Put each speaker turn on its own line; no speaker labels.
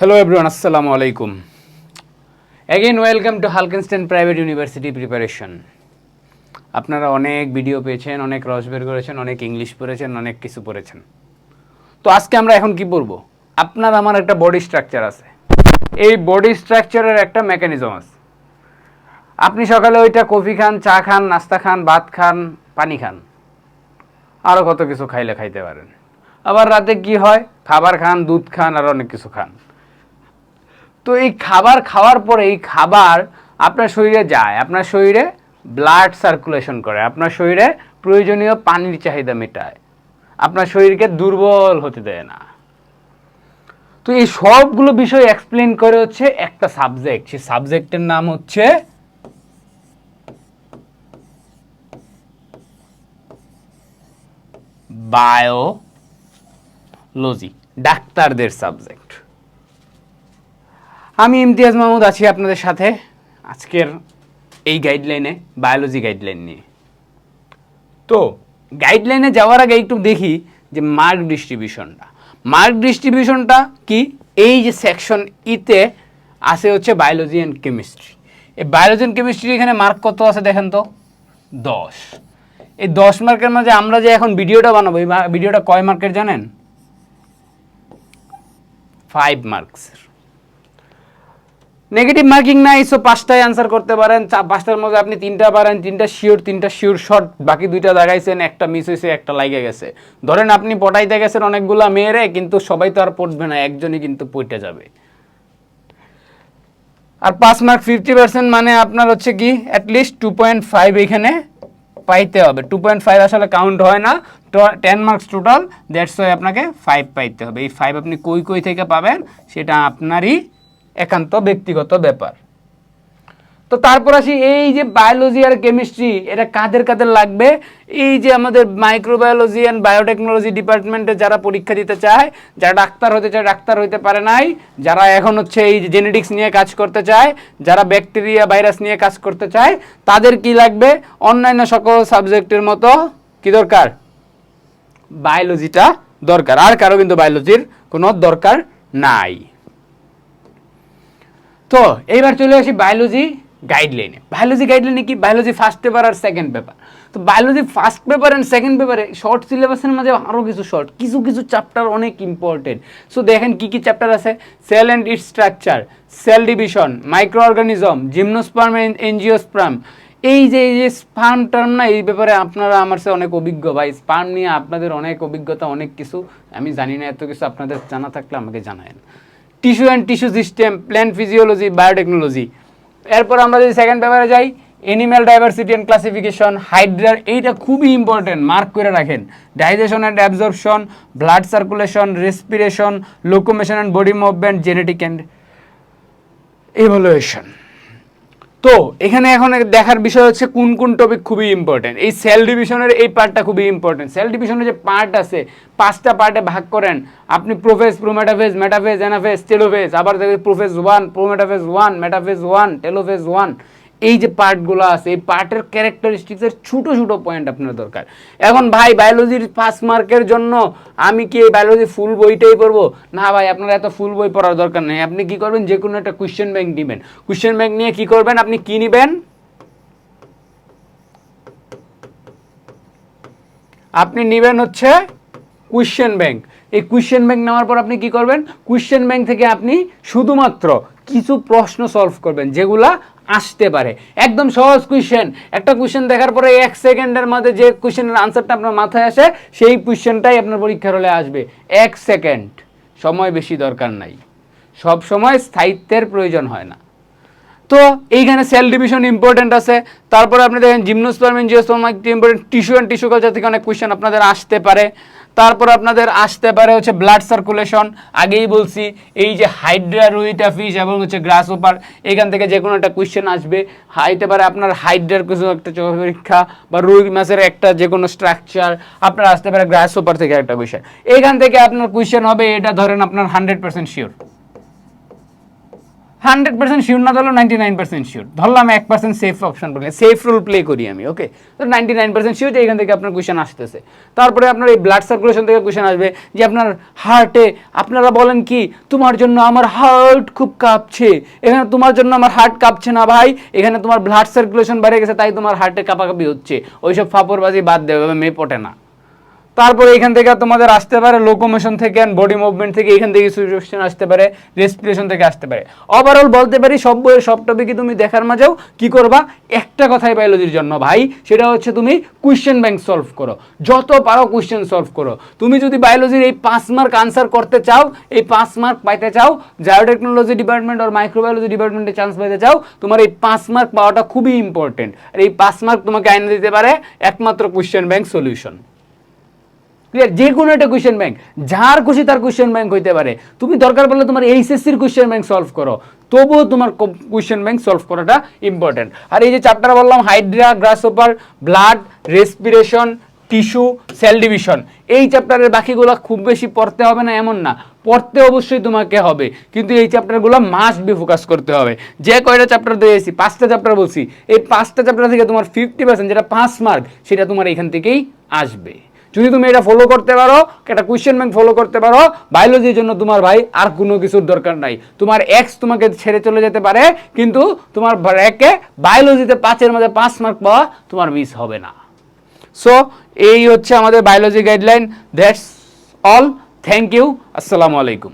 Hello everyone আসসালামু আলাইকুম again welcome to হালকেনস্টেন প্রাইভেট ইউনিভার্সিটি প্রিপারেশন আপনারা অনেক ভিডিও পেয়েছেন, অনেক রস বের করেছেন, অনেক ইংলিশ পড়েছেন, অনেক কিছু পড়েছেন। তো আজকে আমরা এখন কি পড়ব? আপনার আমার একটা বডি স্ট্রাকচার আছে। এই বডি স্ট্রাকচারের একটা মেকানিজম আছে। আপনি সকালে ওইটা কফি খান, চা খান, নাস্তা খান, ভাত খান, পানি খান। আরও কত কিছু খাইলে খাইতে পারেন। আবার রাতে কি হয়? খাবার খান, দুধ খান, আর অনেক কিছু খান। তো এই খাবার খাওয়ার পরে এই খাবার আপনার শরীরে যায়, আপনার শরীরে ব্লাড সার্কুলেশন করে, আপনার শরীরে প্রয়োজনীয় পানির চাহিদা মেটায়, আপনার শরীরকে দুর্বল হতে দেয় না। তো এই সবগুলো বিষয় এক্সপ্লেন করে হচ্ছে একটা সাবজেক্ট সেই সাবজেক্টের নাম হচ্ছে বায়োলজি ডাক্তারদের সাবজেক্ট আমি ইমতিয়াজ মাহমুদ আছি আপনাদের সাথে আজকের এই গাইডলাইনে বায়োলজি গাইডলাইন নিয়ে। তো গাইডলাইনে যাওয়ার আগে একটু দেখি যে মার্ক ডিস্ট্রিবিউশনটা মার্ক ডিস্ট্রিবিউশনটা কি? এই যে সেকশন ইতে আছে হচ্ছে বায়োলজি অ্যান্ড কেমিস্ট্রি এই বায়োলজি অ্যান্ড কেমিস্ট্রি এখানে মার্ক কত আছে দেখেন তো? দশ। এই দশ মার্কের মাঝে আমরা যে এখন ভিডিওটা বানাবো, এই ভিডিওটা কয় মার্কের জানেন? ফাইভ মার্কসের নেগেটিভ মার্কিং নাই সো পাঁচটায় আনসার করতে পারেন। পাঁচটার মধ্যে আপনি তিনটা পারেন, তিনটা শিওর তিনটা শিওর শর্ট বাকি দুইটা দাগাইছেন একটা মিস হয়েছে একটা লাইগে গেছে। ধরেন আপনি পটাইতে গেছেন অনেকগুলা মেয়েরে, কিন্তু সবাই তো আর পড়বে না, একজনই কিন্তু পড়তে যাবে। আর পাঁচ মার্ক ফিফটি পার্সেন্ট মানে আপনার হচ্ছে কি অ্যাটলিস্ট টু পয়েন্ট ফাইভ এখানে পাইতে হবে। টু পয়েন্ট ফাইভ আসলে কাউন্ট হয় না টেন মার্কস টোটাল ওয়াই আপনাকে ফাইভ পাইতে হবে। এই ফাইভ আপনি কই কই থেকে পাবেন, সেটা আপনারই একান্ত ব্যক্তিগত ব্যাপার। তো তারপর আসি এই যে বায়োলজি আর কেমিস্ট্রি এটা কাদের কাদের লাগবে? এই যে আমাদের মাইক্রোবায়োলজি অ্যান্ড বায়োটেকনোলজি ডিপার্টমেন্টে যারা পরীক্ষা দিতে চায়, যারা ডাক্তার হতে চায়, ডাক্তার হইতে পারে নাই, যারা এখন হচ্ছে এই জেনেটিক্স নিয়ে কাজ করতে চায়, যারা ব্যাকটেরিয়া ভাইরাস নিয়ে কাজ করতে চায়, তাদের কি লাগবে? অন্যান্য সকল সাবজেক্টের মতো কি দরকার? বায়োলজিটা দরকার। আর কারও কিন্তু বায়োলজির কোনো দরকার নাই। তো এইবার চলে আসি বায়োলজি গাইডলাইনে বায়োলজি গাইডলাইনে কি? বায়োলজি ফার্স্ট পেপার আর সেকেন্ড পেপার তো biology first paper and second পেপারে শর্ট সিলেবাসের মাঝে আরও কিছু শর্ট কিছু কিছু চ্যাপ্টার অনেক ইম্পর্টেন্ট সো দেখেন কি কি চ্যাপ্টার আছে? Cell and it structure cell division micro organism gymnosperm angiosperm এই যে এই যে স্পার্ম টার্ম না, এই ব্যাপারে আপনারা আমার সাথে অনেক অভিজ্ঞ। ভাই স্পার্ম নিয়ে আপনাদের অনেক অভিজ্ঞতা, অনেক কিছু। আমি জানি না এত কিছু আপনাদের জানা থাকলে আমাকে জানায়েন। Tissue and tissue system plant physiology, biotechnology. এরপর আমরা যদি সেকেন্ড পেপারে যাই এনিম্যাল ডাইভার্সিটি অ্যান্ড ক্লাসিফিকেশন হাইড্রার এইটা খুবই ইম্পর্টেন্ট মার্ক করে রাখেন। Digestion and absorption blood circulation respiration locomotion and body movement genetic and evaluation তো এখানে এখন দেখার বিষয় হচ্ছে কোন কোন টপিক খুবই ইম্পর্টেন্ট এই সেল ডিভিশনের এই পার্টটা খুবই ইম্পর্টেন্ট সেল ডিভিশনের যে পার্ট আছে, পাঁচটা পার্টে ভাগ করেন। আপনি prophase prometaphase metaphase anaphase telophase আবার দেখেন prophase one prometaphase one metaphase one telophase one এই যে পার্টগুলো আছে, এই পার্টের ক্যারেক্টারিস্টিক্সের ছোটো ছোটো পয়েন্ট আপনার দরকার। এখন ভাই বায়োলজির পাঁচ মার্কের জন্য আমি কি এই বায়োলজি ফুল বইটাই পড়ব? না ভাই, আপনার এত ফুল বই পড়ার দরকার নেই। আপনি কি করবেন? যে কোনো একটা কোয়েশ্চেন ব্যাংক নেবেন। কোয়েশ্চেন ব্যাংক নিয়ে কি করবেন? আপনি কি নেবেন? আপনি নেবেন হচ্ছে কোয়েশ্চেন ব্যাংক এই কোয়েশ্চেন ব্যাংক নেওয়ার পর আপনি কি করবেন? কোয়েশ্চেন ব্যাংক থেকে আপনি শুধুমাত্র কিছু প্রশ্ন সলভ করবেন, যেগুলা আসতে পারে। একদম সহজ কোয়েশ্চেন একটা কোয়েশ্চেন দেখার পরে এক সেকেন্ডের মধ্যে যে কোয়েশ্চেনের আনসারটা আপনার মাথায় আসে, সেই কোয়েশ্চেনটাই আপনার পরীক্ষার হলে আসবে। এক সেকেন্ড সময় বেশি দরকার নাই। সব সময় স্থায়িত্বের প্রয়োজন হয় না। তো এইখানে সেল ডিভিশন ইম্পর্টেন্ট আছে। তারপরে আপনি দেখেন জিমনোস্পার্ম এনজিওস্পার্ম একটি important tissue and tissue culture থেকে অনেক কোয়েশ্চেন আপনাদের আসতে পারে। তারপর আপনাদের আসতে পারে হচ্ছে ব্লাড সার্কুলেশন আগেই বলছি, এই যে হাইড্রা রুইটা ফিশ এবং হচ্ছে গ্রাস ওপার এখান থেকে যে কোনো একটা কোয়েশ্চেন আসবে। হাইতে পারে আপনার হাইড্রার কিছু একটা পরীক্ষা বা রুই মাছের একটা যে কোনো স্ট্রাকচার আপনার আসতে পারে গ্রাস ওপার থেকে একটা বিষয়। এখান থেকে আপনার কোয়েশ্চেন হবে, এটা ধরেন আপনার hundred percent sure hundred percent sure, না ধরলেও নাইনটি নাইন পার্সেন্ট শিওর। ধরলাম এক পার্সেন্ট সেফ অপশন বলে সেফ রোল প্লে করি আমি ওকে তো নাইনটি নাইন পার্সেন্ট শিওর যে এখান থেকে আপনার কোয়েশন আসতেছে। তারপরে আপনার এই ব্লাড সার্কুলেশন থেকে কোয়েশন আসবে যে আপনার হার্টে আপনারা বলেন কি, তোমার জন্য আমার হার্ট খুব কাঁপছে। এখানে তোমার জন্য আমার হার্ট কাঁপছে না ভাই। এখানে তোমার ব্লাড সার্কুলেশন বেড়ে গেছে, তাই তোমার হার্টে কাঁপাকাঁপি হচ্ছে। ওইসব ফাপড়বাজি বাদ দেবে মেয়ে পটে না। তারপরে এখান থেকে তোমাদের আসতে পারে লোকোমোশন থেকে বডি মুভমেন্ট থেকে, এখান থেকে সিচুয়েশন আসতে পারে রেসপিরেশন থেকে আসতে পারে। ওভারঅল বলতে পারি, সব বইয়ের সব টপিকই তুমি দেখার মাঝেও কি করবা? একটা কথাই বায়োলজির জন্য ভাই, সেটা হচ্ছে তুমি কোয়েশ্চেন ব্যাংক সলভ করো। যত পারো কোয়েশ্চেন সলভ করো। তুমি যদি বায়োলজির এই পাঁচ মার্ক আনসার করতে চাও, এই পাঁচ মার্ক পাইতে চাও বায়োটেকনোলজি ডিপার্টমেন্ট আর মাইক্রোবায়োলজি ডিপার্টমেন্টে চান্স পাইতে চাও, তোমার এই পাঁচ মার্ক পাওয়াটা খুবই ইম্পর্টেন্ট আর এই পাঁচ মার্ক তোমাকে আইনে দিতে পারে একমাত্র কোয়েশ্চেন ব্যাংক সলিউশন ক্লিয়ার যে কোনো একটা কোয়েশ্চেন ব্যাংক যার খুশি তার কোয়েশ্চেন ব্যাংক হইতে পারে। তুমি দরকার পড়লে তোমার এইচএসসির কোয়েশ্চেন ব্যাংক সলভ করো। তবুও তোমার কোয়েশ্চেন ব্যাংক সলভ করাটা ইম্পর্টেন্ট আর এই যে চ্যাপ্টার বললাম hydra grasshopper blood respiration tissue cell division এই চ্যাপ্টারের বাকিগুলো খুব বেশি পড়তে হবে না, এমন না। পড়তে অবশ্যই তোমাকে হবে, কিন্তু এই চ্যাপ্টারগুলো মাস্ট বি ফোকাস করতে হবে। যে কয়টা চ্যাপ্টার দিয়েছি পাঁচটা চ্যাপ্টার বলছি, এই পাঁচটা চ্যাপ্টার থেকে তোমার ফিফটি পার্সেন্ট যেটা পাঁচ মার্ক সেটা তোমার এখান থেকেই আসবে। যদি তুমি এটা ফলো করতে পারো, একটা কোয়েশ্চেন ব্যাংক ফলো করতে পারো বায়োলজির জন্য তোমার ভাই আর কোনো কিছুর দরকার নাই। তোমার এক্স তোমাকে ছেড়ে চলে যেতে পারে, কিন্তু তোমার ব্র্যাকে বায়োলজিতে পাঁচের মধ্যে পাঁচ মার্ক পাওয়া তোমার মিস হবে না। সো এই হচ্ছে আমাদের biology guideline that's all thank you আসসালামু আলাইকুম